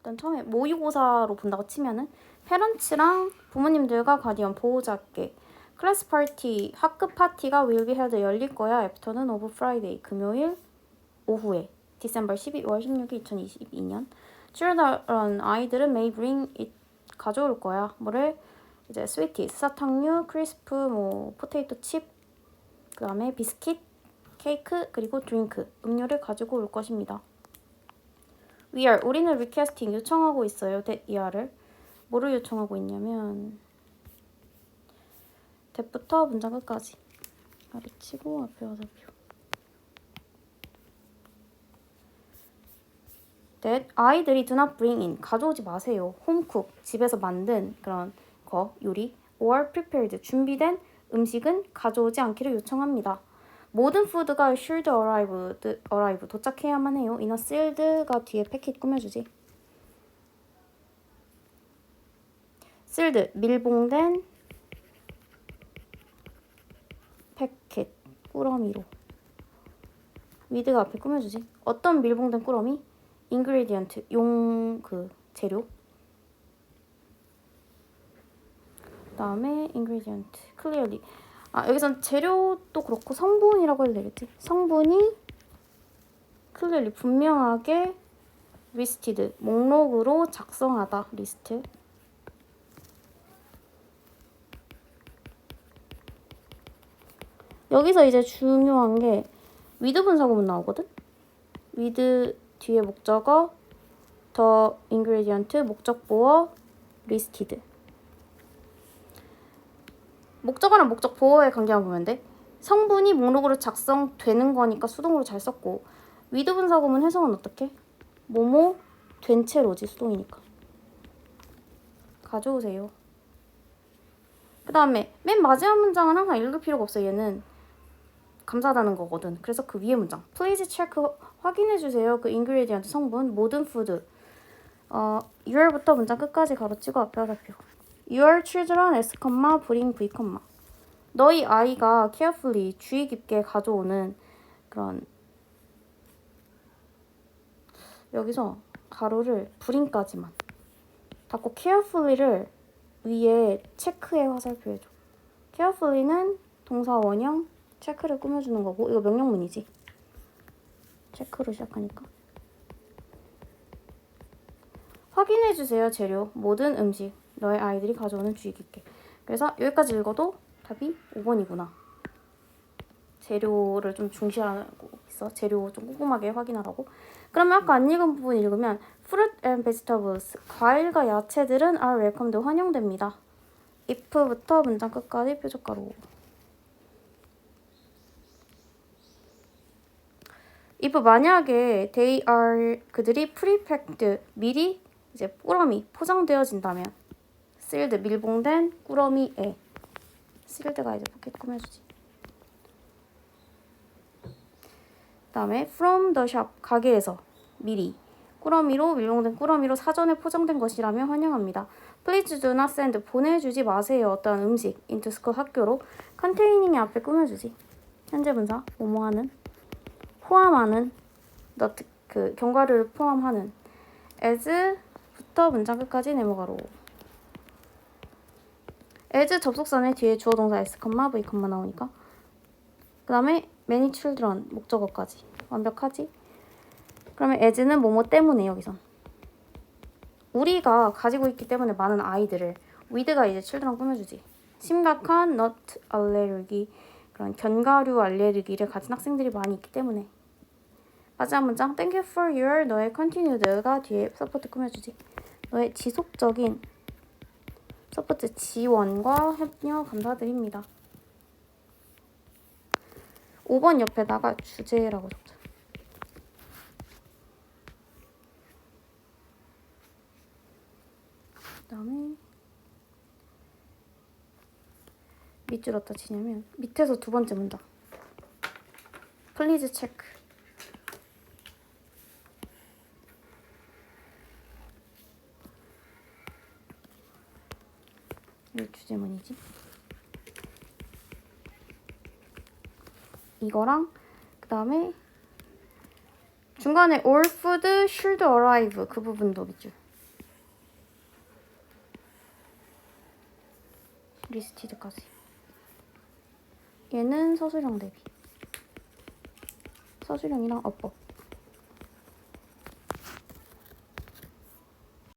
일단 처음에 모의고사로 본다고 치면은 페런츠랑 부모님들과 가디언 보호자께 클래스 파티 학급 파티가 be held 열릴 거야. 애프터는 오브 프라이데이 금요일 오후에 디셈버 12월 16일 2022년 children 아이들은 it 가져올 거야. 뭐를 이제 스위티스 사탕류, 크리스프, 뭐 포테이토 칩, 그다음에 비스킷, 케이크 그리고 드링크 음료를 가지고 올 것입니다. We are 우리는 requesting 요청하고 있어요. that 이하를 뭐를 요청하고 있냐면 that부터 문장 끝까지. 가르치고 앞에 화살표 that 아이들이 do not bring in. 가져오지 마세요. cook. 집에서 만든 그런 거 요리. Or prepared. 준비된 음식은 가져오지 않기를 요청합니다. 모든 푸드가 should arrive, arrive 도착해야만 해요. 이너 sealed가 뒤에 패킷 꾸며주지. sealed 밀봉된 패킷 꾸러미로. 위드가 앞에 꾸며주지. 어떤 밀봉된 꾸러미? ingredient 용그 재료. 그다음에 ingredient clearly 아 여기선 재료도 그렇고 성분이라고 해도 되겠지? 성분이 clearly 분명하게 listed 목록으로 작성하다 리스트. 여기서 이제 중요한 게 with 분사구문 나오거든? with 뒤에 목적어 더 ingredient 목적 보어 listed 목적어랑 목적 보어의 관계만 보면 돼. 성분이 목록으로 작성되는 거니까 수동으로 잘 썼고 위드 분사구문 해석은 어떻게? 뭐뭐 된 채로지 수동이니까. 가져오세요. 그 다음에 맨 마지막 문장은 항상 읽을 필요가 없어 얘는 감사하다는 거거든. 그래서 그 위에 문장 Please check 확인해 주세요. 그 ingredient 성분 모든 푸드 어 6월부터 문장 끝까지 가로치고 앞에 화살표 Your children S, bring V, 너희 아이가 carefully 주의 깊게 가져오는 그런 여기서 가로를 bring까지만 닫고 carefully를 위에 체크에 화살표 해줘. carefully는 동사 원형 체크를 꾸며주는 거고 이거 명령문이지. 체크로 시작하니까. 확인해 주세요 재료 모든 음식 너의 아이들이 가져오는 주의 깊게. 그래서 여기까지 읽어도 답이 5번이구나. 재료를 좀 중시하고 있어. 재료 좀 꼼꼼하게 확인하라고. 그러면 아까 안 읽은 부분 읽으면 fruit and vegetables 과일과 야채들은 are welcomed 환영됩니다. if부터 문장 끝까지 표적가로. if 만약에 they are 그들이 prepacked 미리 이제 꾸러미 포장되어진다면 실드 밀봉된 꾸러미에 실드가 이제 포켓 꾸며주지. 그 다음에 from the shop 가게에서 미리 꾸러미로 밀봉된 꾸러미로 사전에 포장된 것이라면 환영합니다. Please do not send 보내주지 마세요. 어떤 음식 into school 학교로 컨테이닝이 앞에 꾸며주지. 현재 분사 뭐뭐하는 포함하는 not 그 견과류를 포함하는 as부터 문장 끝까지 네모가로 as 접속사는 뒤에 주어 동사 s, v, 나오니까. 그 다음에 many children 목적어까지. 완벽하지? 그러면 as는 뭐뭐 때문에 여기선? 우리가 가지고 있기 때문에 많은 아이들을 with가 이제 children 꾸며주지. 심각한 nut 알레르기 그런 견과류 알레르기를 가진 학생들이 많이 있기 때문에. 마지막 문장. Thank you for your 너의 continued가 뒤에 서포트 꾸며주지. 너의 지속적인 서포트 지원과 협력 감사드립니다. 5번 옆에다가 주제라고 적자. 그다음에 밑줄 어디다 치냐면 밑에서 두 번째 문장. 플리즈 체크. 이 주제문이지? 이거랑 그 다음에 중간에 all food should arrive 그 부분도 있죠. 리스티드까지. 얘는 서술형 대비. 서술형이랑 어법.